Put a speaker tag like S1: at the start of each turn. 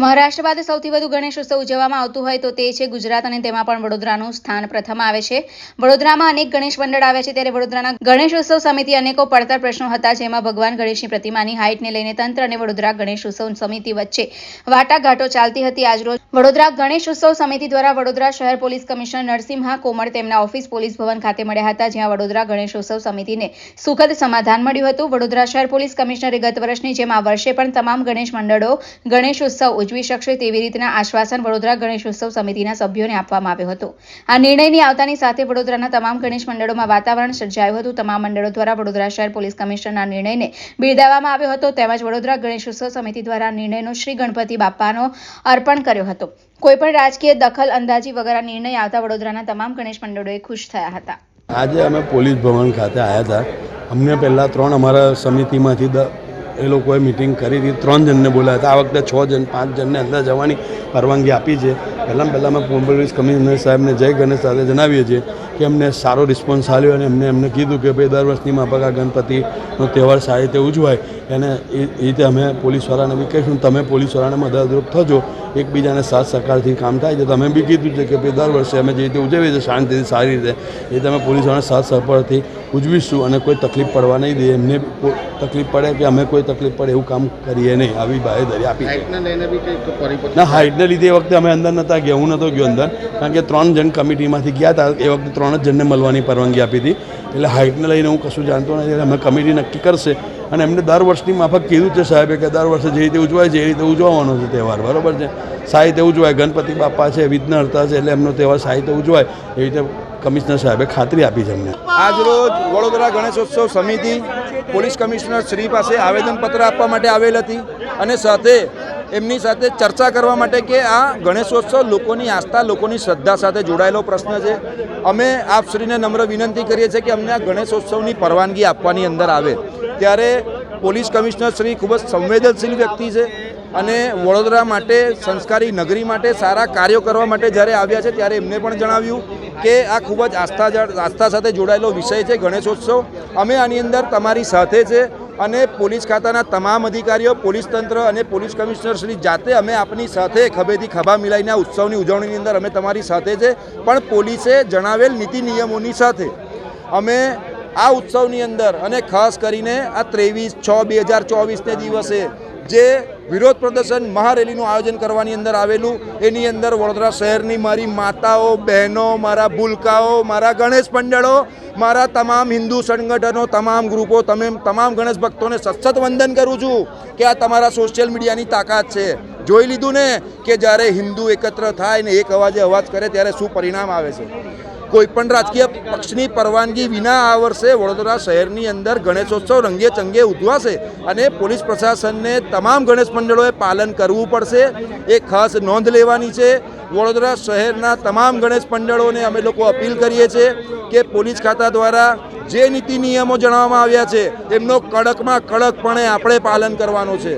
S1: મહારાષ્ટ્ર બાદ સૌથી વધુ ગણેશ ઉત્સવ ઉજવવામાં આવતું હોય તો તે છે ગુજરાત અને તેમાં પણ વડોદરાનું સ્થાન પ્રથમ આવે છે. વડોદરામાં અનેક ગણેશ મંડળ આવે છે ત્યારે વડોદરાના ગણેશ ઉત્સવ સમિતિ અનેકો પડતર પ્રશ્નો હતા જેમાં ભગવાન ગણેશની પ્રતિમાની હાઇટને લઈને તંત્ર અને વડોદરા ગણેશ ઉત્સવ સમિતિ વચ્ચે વાટાઘાટો ચાલતી હતી. આજરોજ વડોદરા ગણેશ ઉત્સવ સમિતિ દ્વારા વડોદરા શહેર પોલીસ કમિશનર નરસિંહા કોમળ તેમના ઓફિસ પોલીસ ભવન ખાતે મળ્યા હતા, જ્યાં વડોદરા ગણેશ ઉત્સવ સમિતિને સુખદ સમાધાન મળ્યું હતું. વડોદરા શહેર પોલીસ કમિશનરે ગત વર્ષની જેમ આ વર્ષે પણ તમામ ગણેશ મંડળો ગણેશ ઉત્સવ ઉજવી શકશે તેવી રીતના આશ્વાસન વડોદરા ગણેશોત્સવ સમિતિના સભ્યોને આપવામાં આવ્યો હતો. આ નિર્ણયની આવતાની સાથે વડોદરાના તમામ ગણેશ મંડળોમાં વાતાવરણ સર્જાયું હતું. તમામ મંડળો દ્વારા વડોદરા શહેર પોલીસ કમિશનરના નિર્ણયને બિરદાવવામાં આવ્યો હતો. તેમજ વડોદરા ગણેશ ઉત્સવ સમિતિ દ્વારા નિર્ણયનો શ્રી ગણપતિ બાપાનો અર્પણ કર્યો હતો. કોઈપણ રાજકીય દખલ, અંદાજી વગર આ નિર્ણય આવતા વડોદરાના તમામ ગણેશ મંડળોએ ખુશ થયા હતા.
S2: આજે અમે પોલીસ ભવન ખાતે આવ્યા હતા. અમને પહેલાં ત્રણ અમારા સમિતિમાંથી એ લોકોએ મિટિંગ કરી હતી. ત્રણ જણને બોલાયા હતા. આ વખતે છ જણ, પાંચ જણને અંદર જવાની પરવાનગી આપી છે. પહેલાં પહેલાં અમે પોલીસ કમિશનર સાહેબને જય ગણેશ સાથે જણાવીએ છીએ કે અમને સારો રિસ્પોન્સ આવ્યો અને એમને એમને કીધું કે ભાઈ, દર વર્ષની માફક આ ગણપતિનો તહેવાર સારી રીતે ઉજવાય. એને એ રીતે અમે પોલીસવાળાને બી કહીશું તમે પોલીસવાળાને મદદરૂપ થજો. એકબીજાને સાથ સહકારથી કામ થાય છે. તમે બી કીધું છે કે ભાઈ દર વર્ષે અમે જે રીતે ઉજવીએ છીએ શાંતિથી સારી રીતે એ રીતે પોલીસવાળાને સાથ સહકારથી ઉજવીશું અને કોઈ તકલીફ પડવા નહીં દઈએ. એમને તકલીફ પડે કે અમે કોઈ તકલીફ પડે એવું કામ કરીએ નહીં. આવી બાહેધરી આપી ના હાઇટને લીધે એ વખતે અમે અંદર નહોતા ગયા. હું નહોતો ગયો અંદર. કારણ કે ત્રણ જણ કમિટીમાંથી ગયા હતા. એ વખતે ત્રણ જ જણને મળવાની પરવાનગી આપી હતી. એટલે હાઇટને લઈને હું કશું જાણતો નથી. એટલે અમે કમિટી નક્કી કરશે અને એમને દર વર્ષની માફક કીધું છે સાહેબે કે દર વર્ષે જે રીતે ઉજવાય છે એ રીતે ઉજવવાનો છે તહેવાર, બરાબર છે? સાહિત્ય ઉજવાય, ગણપતિ બાપા છે, વિઘ્નહર્તા છે એટલે એમનો તહેવાર સાહિત્ય ઉજવાય, એવી રીતે કમિશનર સાહેબે ખાતરી આપી છે અમને
S3: આજરોજ વડોદરા ગણેશોત્સવ સમિતિ પોલીસ કમિશનર શ્રી પાસે આવેદનપત્ર આપવા માટે આવેલ હતી અને સાથે એમની સાથે ચર્ચા કરવા માટે કે આ ગણેશોત્સવ લોકોની આસ્થા, લોકોની શ્રદ્ધા સાથે જોડાયેલો પ્રશ્ન છે. અમે આપશ્રીને નમ્ર વિનંતી કરીએ છીએ કે અમને આ ગણેશોત્સવની પરવાનગી આપવાની અંદર આવે. ત્યારે પોલીસ કમિશનર શ્રી ખૂબ જ સંવેદનશીલ વ્યક્તિ છે અને વડોદરા માટે, સંસ્કારી નગરી માટે સારા કાર્યો કરવા માટે જ્યારે આવ્યા છે ત્યારે એમને પણ જણાવ્યું કે આ ખૂબ જ આસ્થા આસ્થા સાથે જોડાયેલો વિષય છે ગણેશોત્સવ. અમે આની અંદર તમારી સાથે છે અને પોલીસ ખાતાના તમામ અધિકારીઓ, પોલીસ તંત્ર અને પોલીસ કમિશનર શ્રી જાતે અમે આપની સાથે ખભેથી ખભા મિલાઈને આ ઉત્સવની ઉજવણીની અંદર અમે તમારી સાથે છે. પણ પોલીસે જણાવેલ નીતિ નિયમોની સાથે અમે આ ઉત્સવની અંદર અને ખાસ કરીને આ ત્રેવીસ, છ, બે હજાર ચોવીસને દિવસે જે વિરોધ પ્રદર્શન મહારેલીનું આયોજન કરવાની અંદર આવેલું, એની અંદર વડોદરા શહેરની મારી માતાઓ, બહેનો, મારા ભૂલકાઓ, મારા ગણેશ મંડળો મારા તમામ હિન્દુ સંગઠનો, તમામ ગ્રુપો, તમે તમામ ગણેશ ભક્તોને સતત વંદન કરું છું કે આ તમારા સોશિયલ મીડિયાની તાકાત છે. જોઈ લીધું ને કે જ્યારે હિન્દુ એકત્ર થાય ને એક અવાજે અવાજ કરે ત્યારે શું પરિણામ આવે છે? કોઈ પણ રાજકીય પક્ષની પરવાનગી વિના આ વર્ષે વડોદરા શહેરની અંદર ગણેશોત્સવ રંગે ચંગે ઉજવાશે અને પોલીસ પ્રશાસનને તમામ ગણેશ મંડળોએ પાલન કરવું પડશે. એ ખાસ નોંધ લેવાની છે. વડોદરા શહેરના તમામ ગણેશ મંડળોને અમે લોકો અપીલ કરીએ છીએ કે પોલીસ ખાતા દ્વારા જે નીતિ નિયમો જણાવવામાં આવ્યા છે, એમનો કડકમાં કડકપણે આપણે પાલન કરવાનું છે.